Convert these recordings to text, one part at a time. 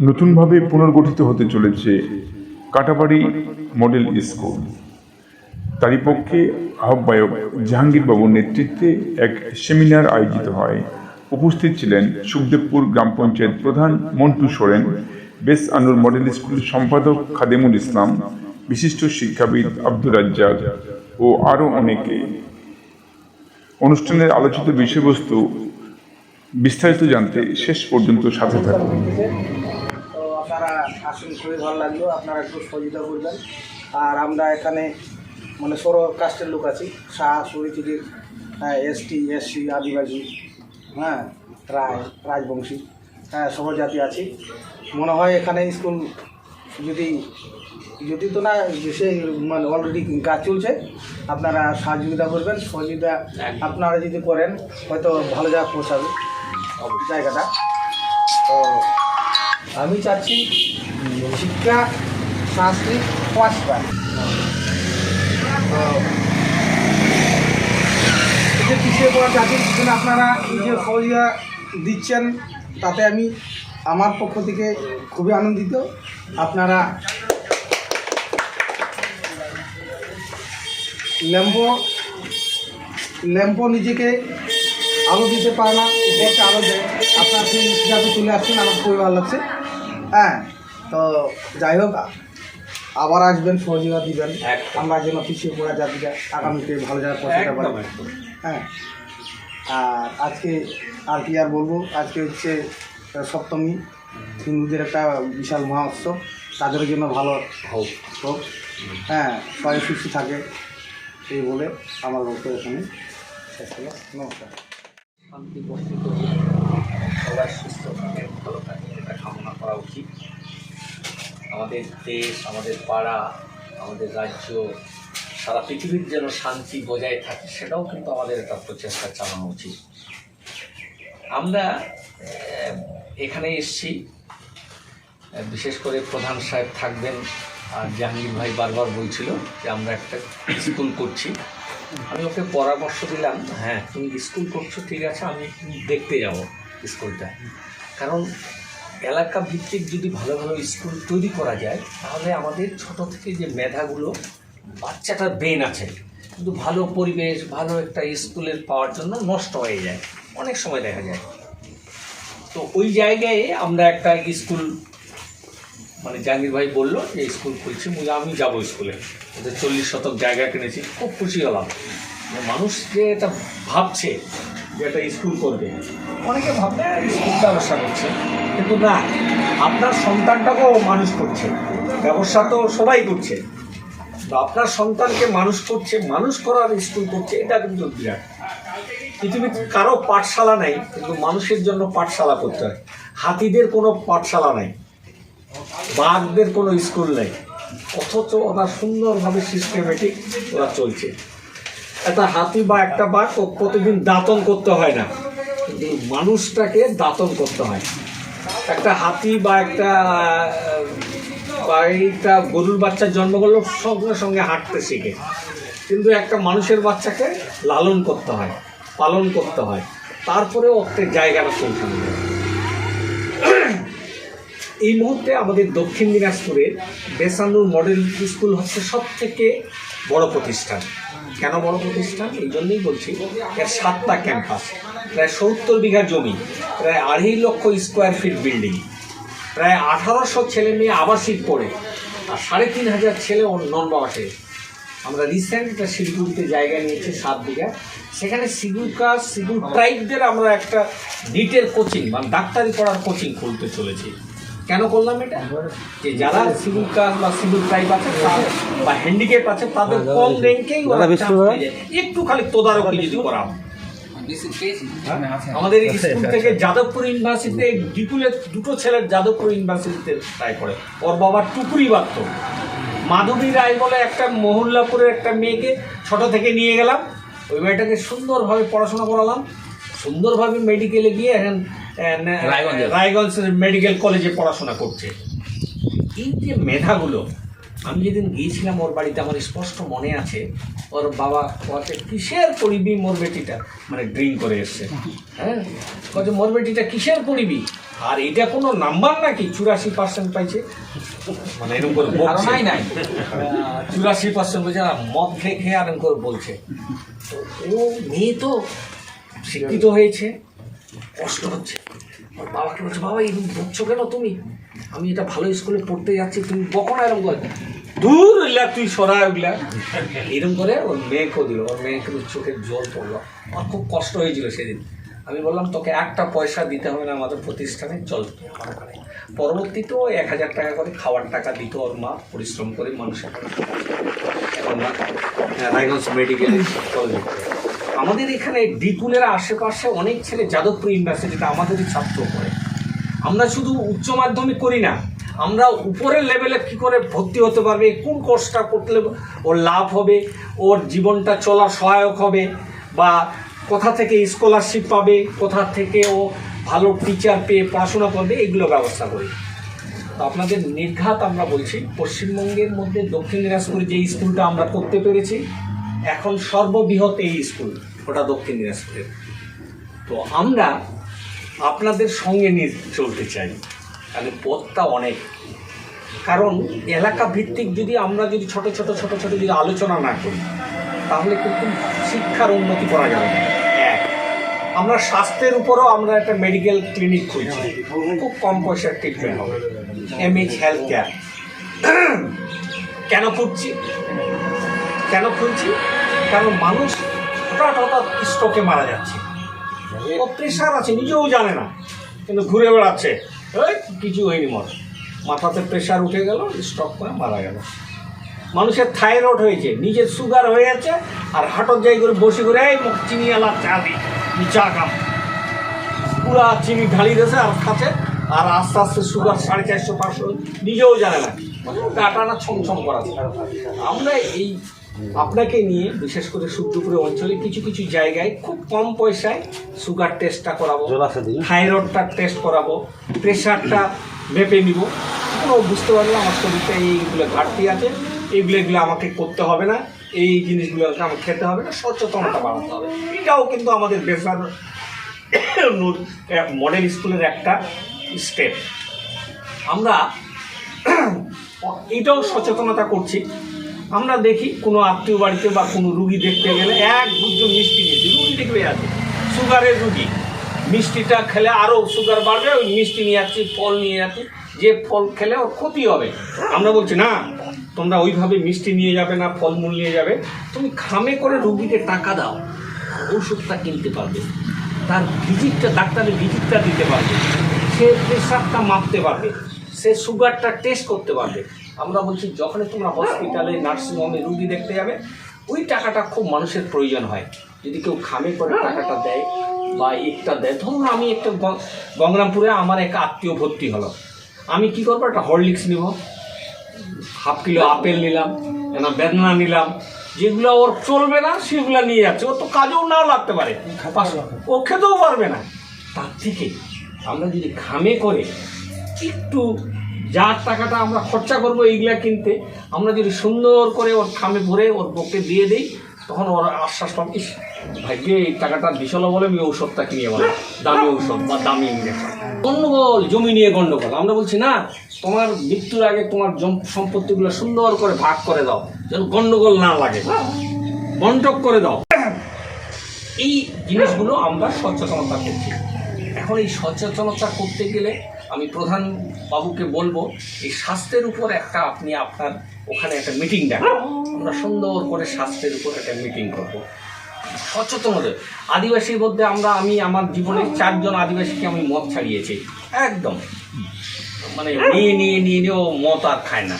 নতুনভাবে পুনর্গঠিত হতে চলেছে কাটাবাড়ি মডেল স্কুল। তারই পক্ষে আহ্বায়ক জাহাঙ্গীরবাবুর নেতৃত্বে এক সেমিনার আয়োজিত হয়। উপস্থিত ছিলেন সুখদেবপুর গ্রাম পঞ্চায়েত প্রধান মন্টু সোরেন, বেস আনুর মডেল স্কুলের সম্পাদক খাদেমুল ইসলাম, বিশিষ্ট শিক্ষাবিদ আব্দুর রাজ্জাক ও আরও অনেকে। অনুষ্ঠানের আলোচিত বিষয়বস্তু বিস্তারিত জানতে শেষ পর্যন্ত সাথে থাকুন। আসুন, খুবই ভালো লাগল। আপনারা একটু সহযোগিতা করবেন। আর আমরা এখানে মানে সৌর কাস্টের লোক আছি। শাহ সুরিচিটির এসটি এসসি আদিবাসী হ্যাঁ রায়, রাজবংশী হ্যাঁ সব জাতি আছি। মনে হয় এখানে স্কুল যদি যদি তো না সে মানে অলরেডি কাজ চলছে, আপনারা সহযোগিতা করবেন। সহযোগিতা আপনারা যদি করেন, হয়তো ভালো জায়গা পৌঁছাবে। জায়গাটা। তো আমি চাচ্ছি শিক্ষা, সংস্কৃত পড়াশোনা তো এই যে পিছিয়ে পড়া জাতির জন্য আপনারা যে সহযোগিতা দিচ্ছেন, তাতে আমি আমার পক্ষ থেকে খুবই আনন্দিত। আপনারা ল্যাম্পো ল্যাম্পো নিজেকে আলো দিতে পারে না আলো দেয়। আপনার সেই হিসাবে চলে আসছেন, আমার খুবই ভালো লাগছে। হ্যাঁ। তো যাই হোক আবার আসবেন সহযোগিতা দিবেন। আমরা যেন পিছিয়ে পড়া জাতিটা আগামীতে ভালো জায়গায় পৌঁছাতে পারি। হ্যাঁ। আর আজকে আর কি আর বলব? আজকে হচ্ছে সপ্তমী। হিন্দুদের একটা বিশাল মহা উৎসব তাদের জন্য ভালো হোক। হোক। হ্যাঁ সবাই সুস্থ থাকে এই বলে আমার বক্তব্য এখানে শেষ হলো। নমস্কার। শান্তি সবাই সুস্থ থাকে ভালো থাকে এটা কামনা করা উচিত। আমাদের দেশ, আমাদের পাড়া, আমাদের রাজ্য, সারা পৃথিবীর যেন শান্তি বজায় থাকে, সেটাও কিন্তু আমাদের একটা প্রচেষ্টা চালানো উচিত। আমরা এখানে এসছি বিশেষ করে প্রধান সাহেব থাকবেন, আর জাহাঙ্গীর ভাই বারবার বলছিল যে আমরা একটা স্কুল করছি। আমি ওকে পরামর্শ দিলাম হ্যাঁ তুমি স্কুল করছ, ঠিক আছে, আমি দেখতে যাব স্কুলটা। কারণ এলাকা ভিত্তিক যদি ভালো ভালো স্কুল তৈরি করা যায়, তাহলে আমাদের ছোট থেকে যে মেধাগুলো, বাচ্চাটার ব্রেন আছে। কিন্তু ভালো পরিবেশ, ভালো একটা স্কুলের পাওয়ার জন্য নষ্ট হয়ে যায়। অনেক সময় দেখা যায়। তো ওই জায়গায় আমরা একটা স্কুল মানে জাহাঙ্গীর ভাই বলল যে, স্কুল খুলছি। মুই আমি যাব স্কুলে। ওদের চল্লিশ শতক জায়গা কিনেছি। খুব খুশি হলাম। যে মানুষ যে এটা ভাবছে যে একটা স্কুল করবে। অনেকে ভাববে স্কুল ব্যবসা করছে, কিন্তু না, আপনার সন্তানটাকেও মানুষ করছে। ব্যবসা তো সবাই করছে। আপনার সন্তানকে মানুষ করছে, মানুষ করার স্কুল করছে, এটা কিন্তু বিরাট। পৃথিবীতে কারও পাঠশালা নেই, কিন্তু মানুষের জন্য পাঠশালা করতে হয়। হাতিদের কোনো পাঠশালা নাই, বাঘদের কোনো স্কুল নেই। অথচ ওরা সুন্দরভাবে সিস্টেমেটিক ওরা চলছে। একটা হাতি বা একটা বাঘ প্রতিদিন দাঁতন করতে হয় না। মানুষটাকে দাঁতন করতে হয়। একটা হাতি বা একটা আহ, বা একটা গরুর বাচ্চার জন্ম করলেও সঙ্গে সঙ্গে হাঁটতে শেখে। কিন্তু একটা মানুষের বাচ্চাকে লালন করতে হয় পালন করতে হয়। তারপরে ওকে জায়গাটা পৌঁছানো যায় এই মুহূর্তে আমাদের দক্ষিণ দিনাজপুরের বেসানুর মডেল স্কুল হচ্ছে সব থেকে বড় প্রতিষ্ঠান। কেন বড় প্রতিষ্ঠান? এই জন্যই বলছি, এর সাতটা ক্যাম্পাস, প্রায় সত্তর বিঘা জমি, প্রায় আড়াই লক্ষ স্কোয়ার ফিট বিল্ডিং প্রায় আঠারোশো ছেলে মেয়ে আবাসিক পড়ে, আর সাড়ে তিন হাজার ছেলে নন বাবাসে আমরা রিসেন্ট একটা শিলিগুড়িতে জায়গা নিয়েছি, সাত বিঘা। সেখানে শিডিউল কাস্ট শিডিউল ট্রাইবদের আমরা একটা নিটের কোচিং মানে ডাক্তারি পড়ার কোচিং খুলতে চলেছি। কেন করলাম এটা? যে যারা শিডিউল কাস্ট বা শিডিউল ট্রাইব আছে বা হ্যান্ডিক্যাপ আছে তাদের কম র্যাঙ্কেই একটু খালি তদারকি যদি করা। আমাদের স্কুল থেকে যাদবপুর ইউনিভার্সিটিতে বিপুলের দুটো ছেলের যাদবপুর ইউনিভার্সিটিতে ট্রাই করে। ওর বাবা টুকুরি বাঁধত। মাধবী রায় বলে একটা মহল্লাপুরের একটা মেয়েকে ছোট থেকে নিয়ে গেলাম। ওই মেয়েটাকে সুন্দরভাবে পড়াশোনা করালাম। সুন্দরভাবে মেডিকেলে গিয়ে এখন রায়গঞ্জ মেডিকেল কলেজে পড়াশোনা করছে। এই যে মেধাগুলো আমি যেদিন গিয়েছিলাম ওর বাড়িতে আমার স্পষ্ট মনে আছে ওর বাবা ওকে কিসের পড়িবি মোর বেটিটা মানে ড্রিঙ্ক করে এসছে। হ্যাঁ? বলছে মোর বেটিটা কিসের পড়িবি আর এটা কোনো নাম্বার নাকি? চুরাশি পার্সেন্ট পাইছে। মানে এরকম করে ধারণাই নাই। চুরাশি পার্সেন্ট বলছে না মদ খেয়ে খেয়ে আর এরকম করে বলছে। তো ও মেয়ে তো শিক্ষিত হয়েছে। কষ্ট হচ্ছে। ওর বাবাকে বলছে বাবা এরকম বকছো কেন তুমি? আমি এটা ভালো স্কুলে পড়তে যাচ্ছি তুমি বকো না এরকম করে? দূর ইলা তুই সরা ওগুলা এরকম করে ওর মেয়েকেও দিল ওর মেয়ে কিন্তু চোখের জল পড়ল। আমার খুব কষ্ট হয়েছিল সেদিন। আমি বললাম তোকে একটা পয়সা দিতে হবে না আমাদের প্রতিষ্ঠানে চল আমার পরবর্তীতেও এক হাজার টাকা করে খাওয়ার টাকা দিত ওর মা পরিশ্রম করে মানুষের হ্যাঁ, রায়গঞ্জ মেডিকেলে। আমাদের এখানে ডিকুলের আশেপাশে অনেক ছেলে যাদবপুর ইউনিভার্সিটিতে আমাদেরই ছাত্র পড়ে। আমরা শুধু উচ্চ মাধ্যমিক করি না, আমরা উপরের লেভেলে কি করে ভর্তি হতে পারবে, কোন কোর্সটা করলে ওর লাভ হবে, ওর জীবনটা চলা সহায়ক হবে, বা কোথা থেকে স্কলারশিপ পাবে, কোথা থেকে ও ভালো টিচার পেয়ে পড়াশোনা করবে, এগুলো ব্যবস্থা করি। তো আপনাদের নির্ঘাত আমরা বলছি, পশ্চিমবঙ্গের মধ্যে দক্ষিণ দিনাজপুরে যে স্কুলটা আমরা করতে পেরেছি এখন সর্ববৃহৎ এই স্কুল ওটা দক্ষিণ দিনাজপুরের তো আমরা আপনাদের সঙ্গে নিয়ে চলতে চাই। তাহলে পথটা অনেক। কারণ এলাকা ভিত্তিক যদি আমরা যদি ছোট ছোট ছোট ছোট যদি আলোচনা না করি, তাহলে কিন্তু শিক্ষার উন্নতি করা যাবে না। এক, আমরা স্বাস্থ্যের উপরও আমরা একটা মেডিকেল ক্লিনিক খুলছি। খুব কম পয়সার ট্রিটমেন্ট হবে। এমএইচ হেলথ কেয়ার কেন খুঁজছি কেন খুঁজছি কারণ মানুষ হঠাৎ হঠাৎ স্ট্রোকে মারা যাচ্ছে। ও প্রেশার আছে, নিজেও জানে না, কিন্তু ঘুরে বেড়াচ্ছে। কিছু হয়নি মর মাথাতে প্রেশার উঠে গেল স্ট্রোক করে মারা গেল। মানুষের থাইরয়েড হয়েছে, নিজের সুগার হয়ে যাচ্ছে আর হাটত যাই করে বসে করে, এই মুখ চিনি আলা, চা দি ই চা খাম পুরা চিনি ঢালি দিয়েছে আর খাচ্ছে, আর আস্তে আস্তে সুগার সাড়ে চারশো পাঁচশো, নিজেও জানে না। কাটা না ছমছম করাচ্ছে আমরা এই আপনাকে নিয়ে বিশেষ করে সূর্যপুরে অঞ্চলে কিছু কিছু জায়গায় খুব কম পয়সায় সুগার টেস্টটা করাবো থাইরয়েডটা টেস্ট করাবো প্রেশারটা মেপে নিব। কোনো বুঝতে পারলে আমার শরীরটা এইগুলো ঘাটতি আছে এইগুলো এগুলো আমাকে করতে হবে না এই জিনিসগুলো আমাকে খেতে হবে না সচেতনতা বাড়াতে হবে। এটাও কিন্তু আমাদের বেসার মডেল স্কুলের একটা স্টেপ আমরা এটাও সচেতনতা করছি আমরা দেখি কোনো আত্মীয় বাড়িতে বা কোনো রুগী দেখতে গেলে এক দুজন মিষ্টি নিয়েছি, রুগী দেখবে আছে সুগারের রুগী, মিষ্টিটা খেলে আরও সুগার বাড়বে, ওই মিষ্টি নিয়ে যাচ্ছি, ফল নিয়ে যাচ্ছি, যে ফল খেলে ওর ক্ষতি হবে। আমরা বলছি, না, তোমরা ওইভাবে মিষ্টি নিয়ে যাবে না, ফলমূল নিয়ে যাবে। তুমি খামে করে রুগীকে টাকা দাও, ওষুধটা কিনতে পারবে। তার ভিজিটটা, ডাক্তারের ভিজিটটা দিতে পারবে। সে প্রেশারটা মাপতে পারবে। সে সুগারটা টেস্ট করতে পারবে। আমরা বলছি যখনই তোমরা হসপিটালে নার্সিংহোমে রুগী দেখতে যাবে ওই টাকাটা খুব মানুষের প্রয়োজন হয়। যদি কেউ খামে করে টাকাটা দেয় বা একটা দেয় ধরুন আমি একটা গঙ্গরামপুরে আমার এক আত্মীয় ভর্তি হলো। আমি কি করব? একটা হরলিক্স নিব। হাফ কিলো আপেল নিলাম একটা বেদনা নিলাম যেগুলো ওর চলবে না সেগুলো নিয়ে যাচ্ছে। ওর তো কাজেও না লাগতে পারে। ও খেতেও পারবে না। তার থেকে আমরা যদি ঘামে করে একটু যার টাকাটা আমরা খরচা করব এইগুলা কিনতে, আমরা যদি সুন্দর করে ওর খামে ভরে ওর বকে দিয়ে দিই, তখন ওর আশ্বাস পাবে, ইস ভাগ্যে এই টাকাটা বিশাল বলে আমি ঔষধটা কিনে বলো দামি ঔষধ বা দামি ইঞ্জেকশন গন্ডগোল, জমি নিয়ে গন্ডগোল। আমরা বলছি, না, তোমার মৃত্যুর আগে তোমার সম্পত্তিগুলো সুন্দর করে ভাগ করে দাও, যেন গন্ডগোল না লাগে। বন্টক করে দাও। এই জিনিসগুলো আমরা সচেতনতা করছি। এখন এই সচেতনতা করতে গেলে আমি প্রধান বাবুকে বলব, এই স্বাস্থ্যের উপর একটা আপনি আপনার ওখানে একটা মিটিং ডাকেন আমরা সুন্দর করে স্বাস্থ্যের উপর একটা মিটিং করব। সচেতনতা আদিবাসীর মধ্যে আমরা, আমি আমার জীবনে চারজন আদিবাসীকে আমি মদ ছাড়িয়েছি। একদম। মানে নিয়ে নিয়ে নিয়ে নিয়ে ও মদ আর খায় না।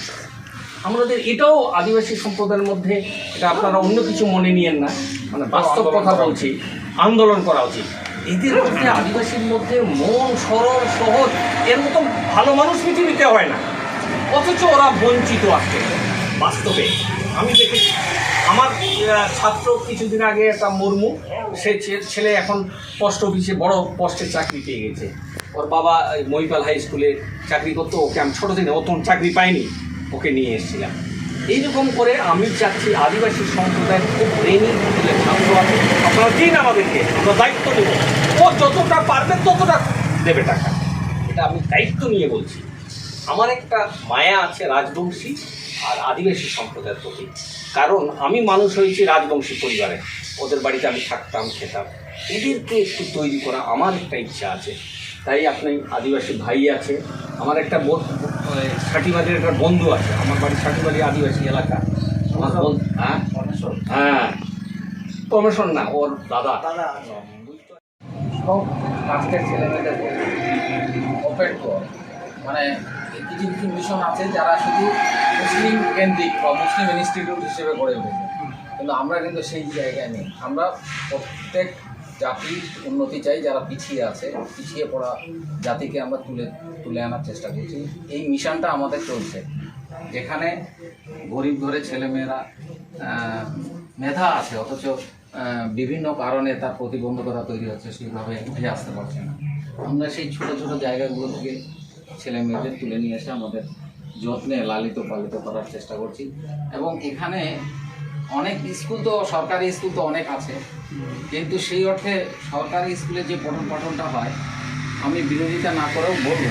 আমাদের এটাও আদিবাসী সম্প্রদায়ের মধ্যে, এটা আপনারা অন্য কিছু মনে নিয়েন না। মানে বাস্তব কথা বলছি, আন্দোলন করা উচিত। এদের মধ্যে আদিবাসীর মধ্যে মন সরল সহজ, এর মতো ভালো মানুষ পৃথিবীতে হয় না। অথচ ওরা বঞ্চিত আছে, বাস্তবে। আমি দেখেছি, আমার ছাত্র কিছুদিন আগে একটা মুর্মু, সে ছেলে এখন পোস্ট অফিসে বড় পোস্টে চাকরি পেয়ে গেছে। ওর বাবা মহিপাল হাই স্কুলে চাকরি করতো, ওকে আমি ছোটো দিনে অত চাকরি পাইনি, ওকে নিয়ে এসেছিলাম। এইরকম করে আমি চাচ্ছি আদিবাসী সম্প্রদায়ের খুব ব্রেনি ছাত্র আছে। আপনারা দিন আমাদেরকে, আমরা দায়িত্ব নেব। ও যতটা পারবে ততটা দেবে টাকা। এটা আমি দায়িত্ব নিয়ে বলছি। আমার একটা মায়া আছে রাজবংশী আর আদিবাসী সম্প্রদায়ের প্রতি। কারণ আমি মানুষ হয়েছি রাজবংশী পরিবারে। ওদের বাড়িতে আমি থাকতাম, খেতাম। এদেরকে একটু তৈরি করা আমার একটা ইচ্ছা আছে। তাই আপনি আদিবাসী ভাই আছে। আমার একটা ষাটিবাড়ির একটা বন্ধু আছে। আমার বাড়ি ষাটিবাড়ি আদিবাসী এলাকা। আমার বন্ধু হ্যাঁ? হ্যাঁ। না ওর দাদা। দাদা সব কাস্টের ছেলেমেয়েদের ওপেন কর। মানে কিছু কিছু মিশন আছে যারা শুধু মুসলিম কেন্দ্রিক বা মুসলিম ইনস্টিটিউট হিসেবে গড়ে উঠেছে। কিন্তু আমরা কিন্তু সেই জায়গায় নেই। আমরা প্রত্যেক জাতির উন্নতি চাই, যারা পিছিয়ে আছে। পিছিয়ে পড়া জাতিকে আমরা তুলে তুলে আনার চেষ্টা করছি। এই মিশনটা আমাদের চলছে। যেখানে গরিব ঘরে ছেলেমেয়েরা মেধা আছে, অথচ বিভিন্ন কারণে তার প্রতিবন্ধকতা তৈরি হচ্ছে, সেইভাবে উঠে আসতে পারছে না। আমরা সেই ছোট ছোট জায়গাগুলো থেকে ছেলে মেয়েদের তুলে নিয়ে এসে আমাদের যত্নে লালিত পালিত করার চেষ্টা করছি। এবং এখানে অনেক স্কুল তো, সরকারি স্কুল তো অনেক আছে কিন্তু সেই অর্থে সরকারি স্কুলে যে পঠন পাঠনটা হয়, আমি বিরোধিতা না করেও বলব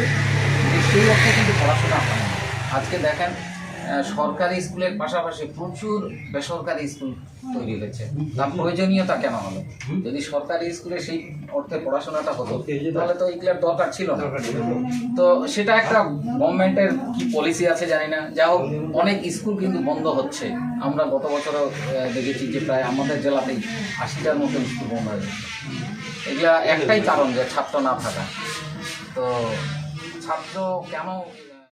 সেই অর্থে কিন্তু পড়াশোনা হয়। আজকে দেখেন সরকারি স্কুলের পাশাপাশি প্রচুর বেসরকারি স্কুল তৈরি হয়েছে। তার প্রয়োজনীয়তা কেন হলো? যদি সরকারি স্কুলে সেই অর্থে পড়াশোনাটা হতো তাহলে তো এগুলোর দরকার ছিল না। তো সেটা একটা গভর্নমেন্টের কি পলিসি আছে জানি না। যা হোক অনেক স্কুল কিন্তু বন্ধ হচ্ছে। আমরা গত বছরও দেখেছি যে প্রায় আমাদের জেলাতেই আশিটার মতো স্কুল বন্ধ হয়ে গেছে। এগুলা একটাই কারণ যে ছাত্র না থাকা। তো ছাত্র কেন